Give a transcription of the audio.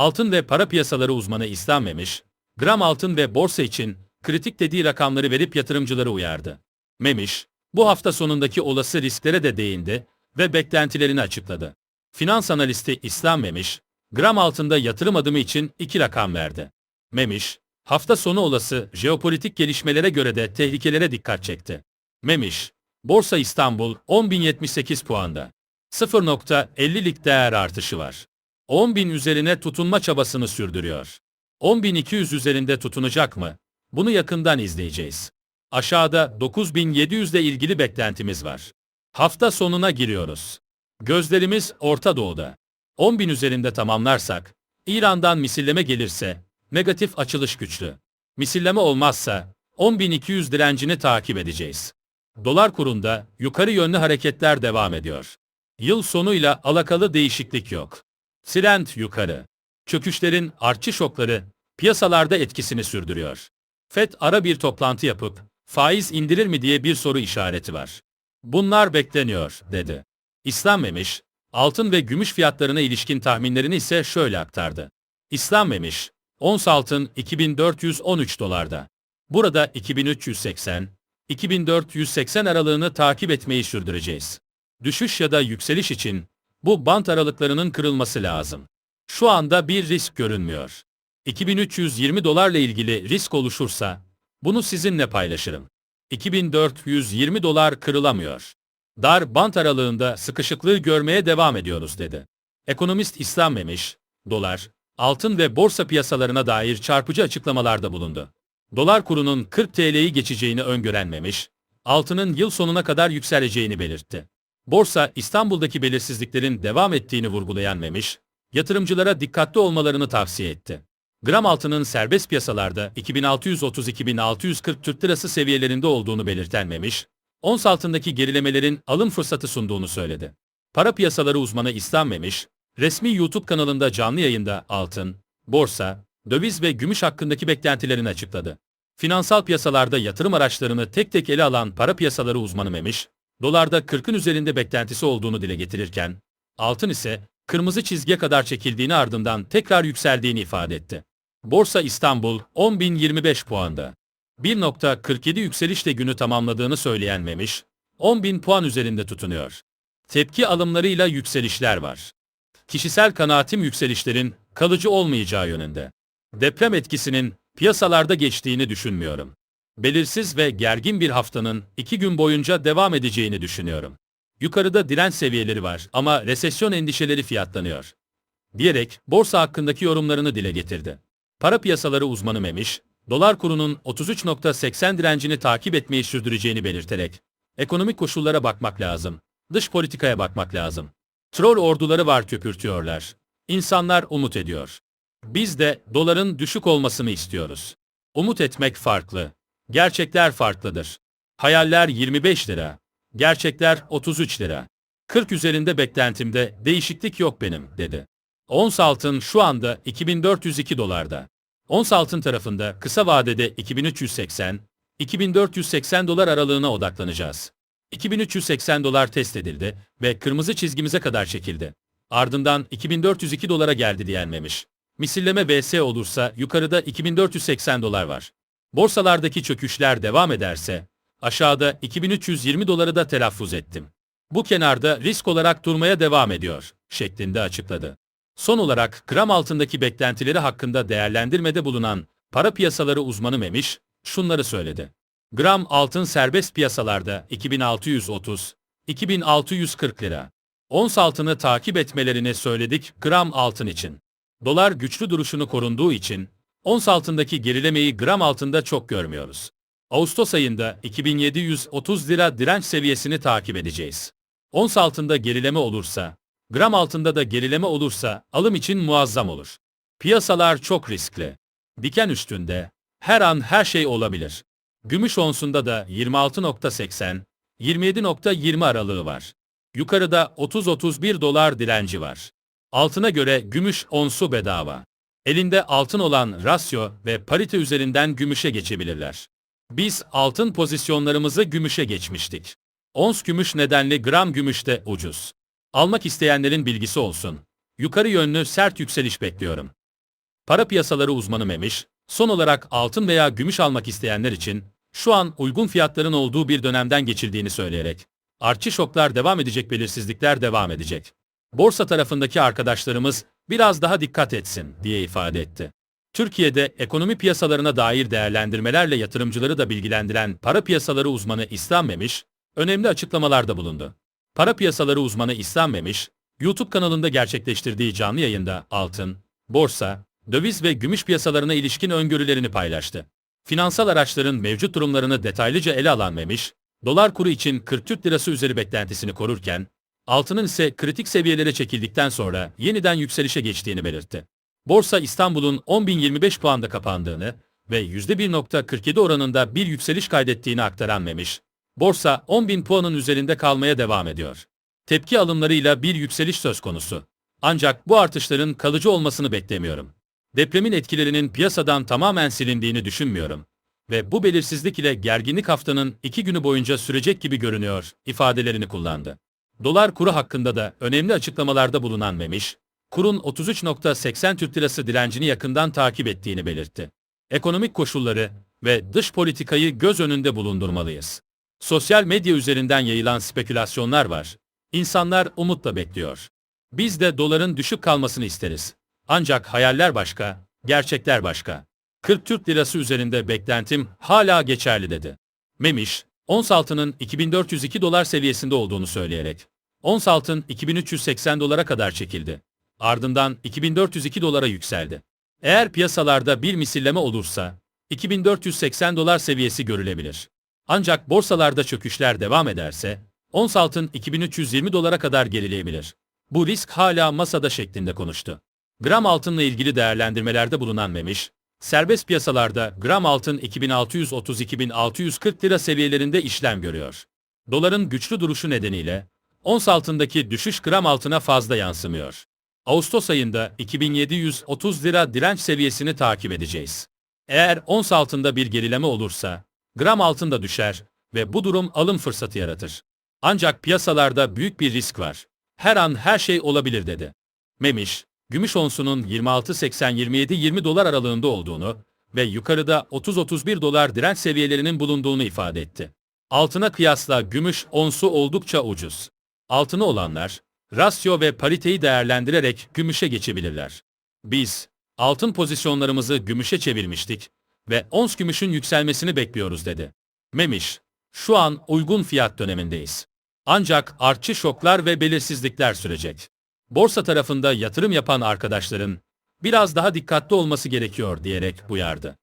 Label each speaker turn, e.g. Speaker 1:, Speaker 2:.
Speaker 1: Altın ve para piyasaları uzmanı İslam Memiş, gram altın ve borsa için kritik dediği rakamları verip yatırımcıları uyardı. Memiş, bu hafta sonundaki olası risklere de değindi ve beklentilerini açıkladı. Finans analisti İslam Memiş, gram altında yatırım adımı için iki rakam verdi. Memiş, hafta sonu olası jeopolitik gelişmelere göre de tehlikelere dikkat çekti. Memiş, Borsa İstanbul 10.078 puanda. 0.50'lik değer artışı var. 10.000 üzerine tutunma çabasını sürdürüyor. 10.200 üzerinde tutunacak mı? Bunu yakından izleyeceğiz. Aşağıda 9.700 ile ilgili beklentimiz var. Hafta sonuna giriyoruz. Gözlerimiz Orta Doğu'da. 10.000 üzerinde tamamlarsak, İran'dan misilleme gelirse, negatif açılış güçlü. Misilleme olmazsa, 10.200 direncini takip edeceğiz. Dolar kurunda yukarı yönlü hareketler devam ediyor. Yıl sonuyla alakalı değişiklik yok. Trend yukarı. Çöküşlerin artçı şokları piyasalarda etkisini sürdürüyor. FED ara bir toplantı yapıp faiz indirir mi diye bir soru işareti var. Bunlar bekleniyor, dedi. İslam Memiş, altın ve gümüş fiyatlarına ilişkin tahminlerini ise şöyle aktardı. İslam Memiş, ons altın 2413 dolarda. Burada 2380, 2480 aralığını takip etmeyi sürdüreceğiz. Düşüş ya da yükseliş için bu bant aralıklarının kırılması lazım. Şu anda bir risk görünmüyor. 2320 dolarla ilgili risk oluşursa bunu sizinle paylaşırım. 2420 dolar kırılamıyor. Dar bant aralığında sıkışıklığı görmeye devam ediyoruz dedi. Ekonomist İslam Memiş, dolar, altın ve borsa piyasalarına dair çarpıcı açıklamalarda bulundu. Dolar kurunun 40 TL'yi geçeceğini öngörenmemiş, altının yıl sonuna kadar yükseleceğini belirtti. Borsa, İstanbul'daki belirsizliklerin devam ettiğini vurgulayan Memiş, yatırımcılara dikkatli olmalarını tavsiye etti. Gram altının serbest piyasalarda 2630-2640 Türk Lirası seviyelerinde olduğunu belirten Memiş, ons altındaki gerilemelerin alım fırsatı sunduğunu söyledi. Para piyasaları uzmanı İslam Memiş, resmi YouTube kanalında canlı yayında altın, borsa, döviz ve gümüş hakkındaki beklentilerini açıkladı. Finansal piyasalarda yatırım araçlarını tek tek ele alan para piyasaları uzmanı Memiş, dolarda 40'ın üzerinde beklentisi olduğunu dile getirirken, altın ise kırmızı çizgiye kadar çekildiğini ardından tekrar yükseldiğini ifade etti. Borsa İstanbul 10.025 puanda. 1.47 yükselişle günü tamamladığını söyleyen Memiş, 10.000 puan üzerinde tutunuyor. Tepki alımlarıyla yükselişler var. Kişisel kanaatim yükselişlerin kalıcı olmayacağı yönünde. Deprem etkisinin piyasalarda geçtiğini düşünmüyorum. Belirsiz ve gergin bir haftanın iki gün boyunca devam edeceğini düşünüyorum. Yukarıda direnç seviyeleri var ama resesyon endişeleri fiyatlanıyor. Diyerek borsa hakkındaki yorumlarını dile getirdi. Para piyasaları uzmanı Memiş, dolar kurunun 33.80 direncini takip etmeyi sürdüreceğini belirterek, ekonomik koşullara bakmak lazım, dış politikaya bakmak lazım. Troll orduları var köpürtüyorlar. İnsanlar umut ediyor. Biz de doların düşük olmasını istiyoruz. Umut etmek farklı. Gerçekler farklıdır. Hayaller 25 lira. Gerçekler 33 lira. 40 üzerinde beklentimde değişiklik yok benim, dedi. Ons altın şu anda 2402 dolarda. Ons altın tarafında kısa vadede 2380, 2480 dolar aralığına odaklanacağız. 2380 dolar test edildi ve kırmızı çizgimize kadar çekildi. Ardından 2402 dolara geldi diyenmemiş. Misilleme VS olursa yukarıda 2480 dolar var. Borsalardaki çöküşler devam ederse aşağıda 2320 doları da telaffuz ettim. Bu kenarda risk olarak durmaya devam ediyor şeklinde açıkladı. Son olarak gram altındaki beklentileri hakkında değerlendirmede bulunan para piyasaları uzmanı Memiş şunları söyledi. Gram altın serbest piyasalarda 2630, 2640 lira. Ons altını takip etmelerini söyledik gram altın için. Dolar güçlü duruşunu korunduğu için ons altındaki gerilemeyi gram altında çok görmüyoruz. Ağustos ayında 2730 lira direnç seviyesini takip edeceğiz. Ons altında gerileme olursa, gram altında da gerileme olursa alım için muazzam olur. Piyasalar çok riskli. Diken üstünde her an her şey olabilir. Gümüş onsunda da 26.80, 27.20 aralığı var. Yukarıda 30-31 dolar direnci var. Altına göre gümüş onsu bedava. Elinde altın olan rasyo ve parite üzerinden gümüşe geçebilirler. Biz altın pozisyonlarımızı gümüşe geçmiştik. Ons gümüş nedenli gram gümüş de ucuz. Almak isteyenlerin bilgisi olsun. Yukarı yönlü sert yükseliş bekliyorum. Para piyasaları uzmanı Memiş, son olarak altın veya gümüş almak isteyenler için şu an uygun fiyatların olduğu bir dönemden geçildiğini söyleyerek, artçı şoklar devam edecek belirsizlikler devam edecek. Borsa tarafındaki arkadaşlarımız biraz daha dikkat etsin diye ifade etti. Türkiye'de ekonomi piyasalarına dair değerlendirmelerle yatırımcıları da bilgilendiren para piyasaları uzmanı İslam Memiş, önemli açıklamalarda bulundu. Para piyasaları uzmanı İslam Memiş, YouTube kanalında gerçekleştirdiği canlı yayında altın, borsa, döviz ve gümüş piyasalarına ilişkin öngörülerini paylaştı. Finansal araçların mevcut durumlarını detaylıca ele alan Memiş, dolar kuru için 40 Türk lirası üzeri beklentisini korurken, altının ise kritik seviyelere çekildikten sonra yeniden yükselişe geçtiğini belirtti. Borsa İstanbul'un 10.025 puanda kapandığını ve %1.47 oranında bir yükseliş kaydettiğini aktaran Memiş, borsa 10.000 puanın üzerinde kalmaya devam ediyor. Tepki alımlarıyla bir yükseliş söz konusu. Ancak bu artışların kalıcı olmasını beklemiyorum. Depremin etkilerinin piyasadan tamamen silindiğini düşünmüyorum. Ve bu belirsizlik ile gerginlik haftanın iki günü boyunca sürecek gibi görünüyor, ifadelerini kullandı. Dolar kuru hakkında da önemli açıklamalarda bulunan Memiş, kurun 33.80 Türk Lirası direncini yakından takip ettiğini belirtti. Ekonomik koşulları ve dış politikayı göz önünde bulundurmalıyız. Sosyal medya üzerinden yayılan spekülasyonlar var. İnsanlar umutla bekliyor. Biz de doların düşük kalmasını isteriz. Ancak hayaller başka, gerçekler başka. 40 Türk Lirası üzerinde beklentim hala geçerli dedi. Memiş, ons altının 2402 dolar seviyesinde olduğunu söyleyerek, ons altın 2380 dolara kadar çekildi. Ardından 2402 dolara yükseldi. Eğer piyasalarda bir misilleme olursa, 2480 dolar seviyesi görülebilir. Ancak borsalarda çöküşler devam ederse, ons altın 2320 dolara kadar gerileyebilir. Bu risk hala masada şeklinde konuştu. Gram altınla ilgili değerlendirmelerde bulunan Memiş, serbest piyasalarda gram altın 2630-2640 lira seviyelerinde işlem görüyor. Doların güçlü duruşu nedeniyle, ons altındaki düşüş gram altına fazla yansımıyor. Ağustos ayında 2730 lira direnç seviyesini takip edeceğiz. Eğer ons altında bir gerileme olursa, gram altın da düşer ve bu durum alım fırsatı yaratır. Ancak piyasalarda büyük bir risk var. Her an her şey olabilir dedi. Memiş, gümüş onsunun 26.80-27-20 dolar aralığında olduğunu ve yukarıda 30-31 dolar direnç seviyelerinin bulunduğunu ifade etti. Altına kıyasla gümüş onsu oldukça ucuz. Altını olanlar, rasyo ve pariteyi değerlendirerek gümüşe geçebilirler. Biz, altın pozisyonlarımızı gümüşe çevirmiştik ve ons gümüşün yükselmesini bekliyoruz dedi. Memiş, şu an uygun fiyat dönemindeyiz. Ancak artçı şoklar ve belirsizlikler sürecek. Borsa tarafında yatırım yapan arkadaşların biraz daha dikkatli olması gerekiyor diyerek uyardı.